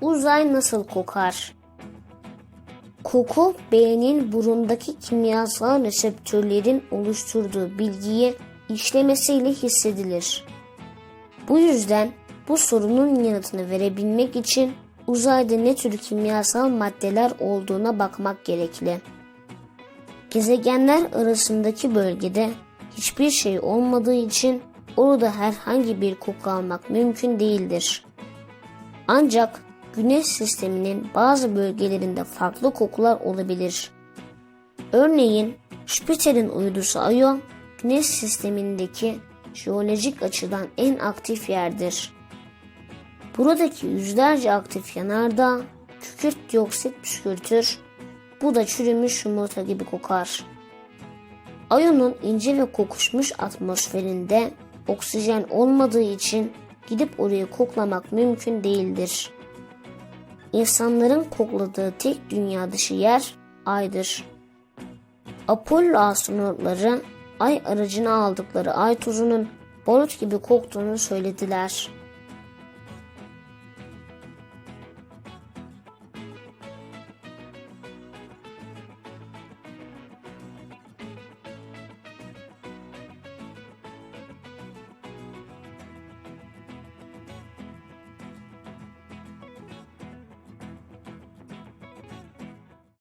Uzay nasıl kokar? Koku beynin burundaki kimyasal reseptörlerin oluşturduğu bilgiyi işlemesiyle hissedilir. Bu yüzden bu sorunun yanıtını verebilmek için uzayda ne tür kimyasal maddeler olduğuna bakmak gerekli. Gezegenler arasındaki bölgede hiçbir şey olmadığı için orada herhangi bir koku almak mümkün değildir. Ancak Güneş sisteminin bazı bölgelerinde farklı kokular olabilir. Örneğin Jüpiter'in uydusu Io, Güneş sistemindeki jeolojik açıdan en aktif yerdir. Buradaki yüzlerce aktif yanardağ kükürt dioksit püskürtür. Bu da çürümüş yumurta gibi kokar. Io'nun ince ve kokuşmuş atmosferinde oksijen olmadığı için gidip orayı koklamak mümkün değildir. İnsanların kokladığı tek dünya dışı yer Ay'dır. Apollo astronotları Ay aracına aldıkları ay tuzunun barut gibi koktuğunu söylediler.